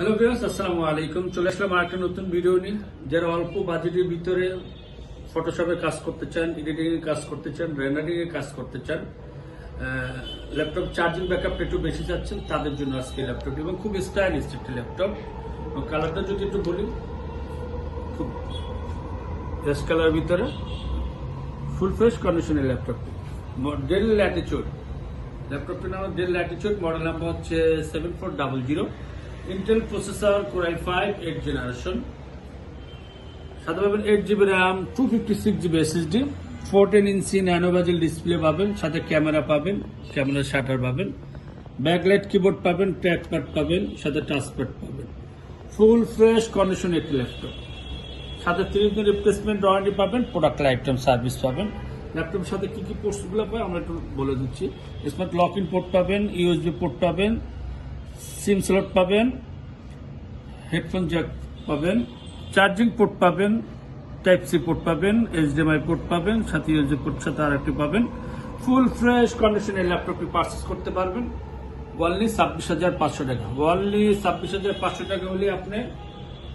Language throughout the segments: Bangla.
হ্যালো ভিউয়ার্স আসসালামু আলাইকুম চলে আসলাম আর একটা নতুন ভিডিও নিয়ে। যারা অল্প বাজেটের ভিতরে ফটোশপে কাজ করতে চান এডিটিং এর কাজ করতে চান রেন্ডারিং এর কাজ করতে চান ল্যাপটপ চার্জিং ব্যাকআপটা একটু বেশি চাচ্ছেন, তাদের জন্য আজকে ল্যাপটপ এবং খুব স্টাইলিশ একটা ল্যাপটপ কালারটা যদি একটু বলি, খুব রেস কালার ভিতরে ফুল ফ্রেশ কন্ডিশনের ল্যাপটপটি ডেল ল্যাটিচিউড ল্যাপটপটির নাম ডেল ল্যাটিচিউড মডেল নাম্বার হচ্ছে seven four double zero Intel processor core i five eight generation সাথে পাবেন eight GB RAM two fifty six GB SSD fourteen inch nano bezel display পাবেন, সাথে ক্যামেরা পাবেন ক্যামেরা শাটার পাবেন ব্যাকলাইট কিবোর্ড পাবেন ট্র্যাকপ্যাড পাবেন, সাথে টাচপ্যাড পাবেন। ফুল ফ্রেশ কন্ডিশন একটি ল্যাপটপ সাথে তিরিশ দিন রিপ্লেসমেন্ট ওয়ারেন্টি পাবেন প্রোডাক্ট লাইফ টাইম সার্ভিস পাবেন ল্যাপটপের সাথে কি কি পোর্টসগুলো পাবেন আমরা একটু বলে দিচ্ছি। স্মার্ট লক ইন পোর্ট পাবেন ইউএসবি পোর্ট পাবেন সিম স্লট পাবেন, হেডফোন জ্যাক পাবেন, চার্জিং পোর্ট পাবেন, টাইপ সি পোর্ট পাবেন, এইচডিএমআই পোর্ট পাবেন, সাথে ইউএসবি পোর্ট সাথে আরেকটি পাবেন। ফুল ফ্রেশ কন্ডিশনের ল্যাপটপটি পারচেস করতে পারবেন। ওয়ানলি ছাব্বিশ হাজার পাঁচশো টাকা। ওয়ানলি ছাব্বিশ হাজার পাঁচশো টাকা হলে আপনি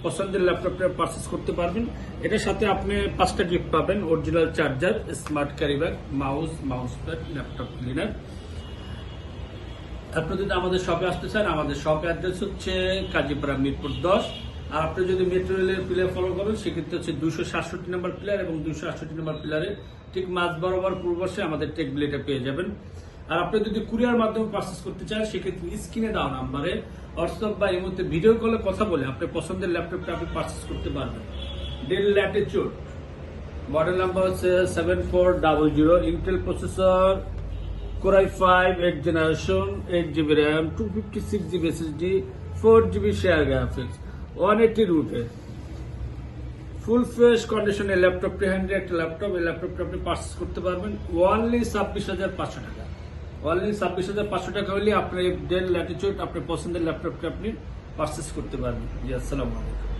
পছন্দের ল্যাপটপটা পারচেস করতে পারবেন। এটার সাথে আপনি পাঁচটা গিফট পাবেন। Original charger smart carry bag mouse mouse pad laptop cleaner আপনি যদি আমাদের শপে আসতে চান, আমাদের শপ অ্যাড্রেস হচ্ছে কাজীপাড়া মিরপুর দশ। আর আপনি যদি মেট্রো রেলের পিলার ফলো করেন, সেক্ষেত্রে হচ্ছে দুশো সাতষট্টি নম্বর পিলার এবং দুশো আটষট্টি নম্বর পিলারে ঠিক মাঝ বরাবর পূর্বশে আমাদের টেক বিলেটা পেয়ে যাবেন। আর আপনি যদি কুরিয়ার মাধ্যমে পারচেস করতে চান, সেক্ষেত্রে স্ক্রিনে দেওয়া নাম্বারে হোয়াটসঅ্যাপ বা এই মধ্যে ভিডিও কলে কথা বলে আপনি পছন্দের ল্যাপটপটা আপনি পারচেস করতে পারবেন। ডেল ল্যাটিচিউড মডেল নাম্বার হচ্ছে seven four double zero Intel processor core i five eight generation eight GB RAM two fifty six GB SSD four GB share graphics one eighty রুটে ফুল ফ্রেশ কন্ডিশনের ল্যাপটপটি হ্যান্ডি একটা ল্যাপটপ এই ল্যাপটপটা আপনি পারচেস করতে পারবেন। ওয়ানলি ছাব্বিশ হাজার পাঁচশো টাকা। ওয়ানলি ছাব্বিশ হাজার পাঁচশো টাকা হলে আপনি ডেল ল্যাটিচিউড আপনার পছন্দের ল্যাপটপটা আপনি পারচেস করতে পারবেন। জি, আসসালামু আলাইকুম।